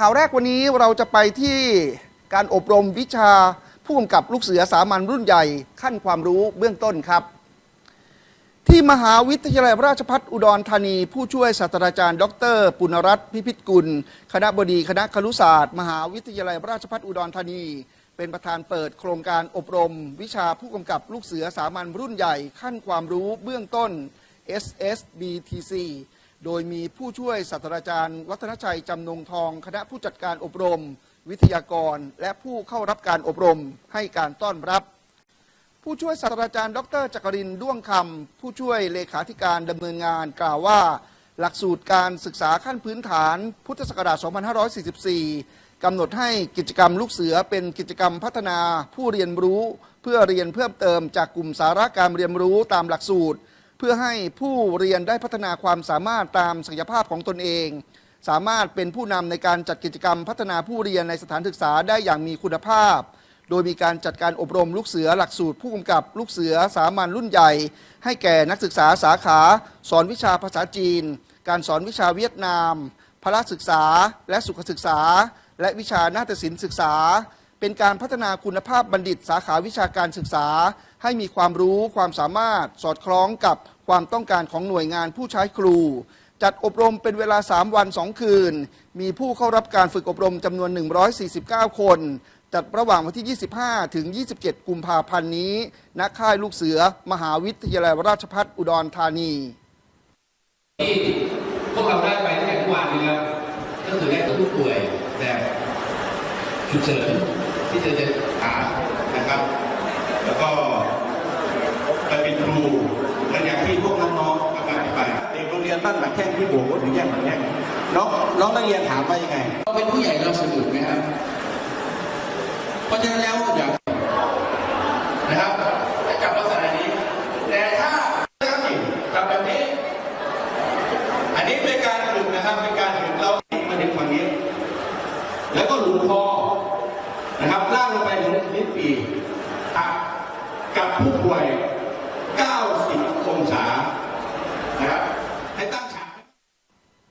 ข่าวแรกวันนี้เราจะไปที่การอบรมวิชาผู้กำกับลูกเสือสามัญรุ่นใหญ่ขั้นความรู้เบื้องต้นครับ ที่มหาวิทยาลัยราชภัฏอุดรธานี ผู้ช่วยศาสตราจารย์ ดร ปุณรัตน์พิพิธกุล คณะบดีคณะครุศาสตร์ มหาวิทยาลัยราชภัฏอุดรธานี เป็นประธานเปิดโครงการอบรม วิชาผู้กำกับลูกเสือสามัญรุ่นใหญ่ ขั้นความรู้เบื้องต้น SSBTC โดยมีผู้ช่วยศาสตราจารย์ วัฒนชัยจำนงทอง คณะผู้จัดการอบรม วิทยากร และผู้เข้ารับการอบรมให้การต้อนรับ ผู้ช่วยศาสตราจารย์ ดรจักรินด้วงคำผู้ช่วยเลขาธิการดำเนินงานกล่าวว่า หลักสูตรการศึกษาขั้นพื้นฐานพุทธศักราช 2544 กำหนดให้กิจกรรมลูกเสือเป็นกิจกรรมพัฒนาผู้เรียนรู้ เพื่อเรียนเพิ่มเติมจากกลุ่มสาระการเรียนรู้ตามหลักสูตร เพื่อให้ผู้เรียนได้พัฒนาความสามารถตามศักยภาพของตนเอง สามารถเป็นผู้นำในการจัดกิจกรรม พัฒนาผู้เรียนในสถานศึกษาได้อย่างมีคุณภาพ โดยมีการจัดการอบรมลูกเสือหลักสูตรผู้กำกับลูกเสือสามัญรุ่นใหญ่ ให้แก่นักศึกษาสาขา สอนวิชาภาษาจีน การสอนวิชาเวียดนามพละศึกษาและสุขศึกษา และวิชานาฏศิลป์ศึกษา เป็นการพัฒนาคุณภาพบัณฑิตสาขาวิชาการศึกษา ให้มีความรู้ความสามารถสอดคล้องกับความต้องการของหน่วยงานผู้ใช้ครู จัดอบรมเป็นเวลา 3 วัน 2 คืน มีผู้เข้ารับการฝึกอบรมจำนวน 149 คน จัดระหว่างวันที่ 25 ถึง 27 กุมภาพันธ์นี้ ณ ค่ายลูกเสือ มหาวิทยาลัยราชภัฏอุดรธานีที่พวกเราได้ไปตั้งแต่เมื่อวานนี้แล้วก็คือได้ผู้ป่วยแบบฉุกเฉิน ที่จะจะหานะครับ แล้วก็ไปเป็นครูและอย่างที่พวกน้องๆกำลังไปเด็กโรงเรียนบ้านหลักแข้งที่โบกถึงแยกหลักแข้งน้องน้องนักเรียนถามว่ายังไงเราเป็นผู้ใหญ่เราสนุกไหมครับเพราะฉะนั้นแล้วอย่านะครับให้จับลักษณะนี้ แต่ถ้านะครับนี่จับแบบนี้ อันนี้เป็นการฝึกนะครับเป็นการฝึกเรามาถึงฝั่งนี้ แล้วก็หลุมคอนะครับ ลงไปถึงลิ้นปีกับผู้ป่วย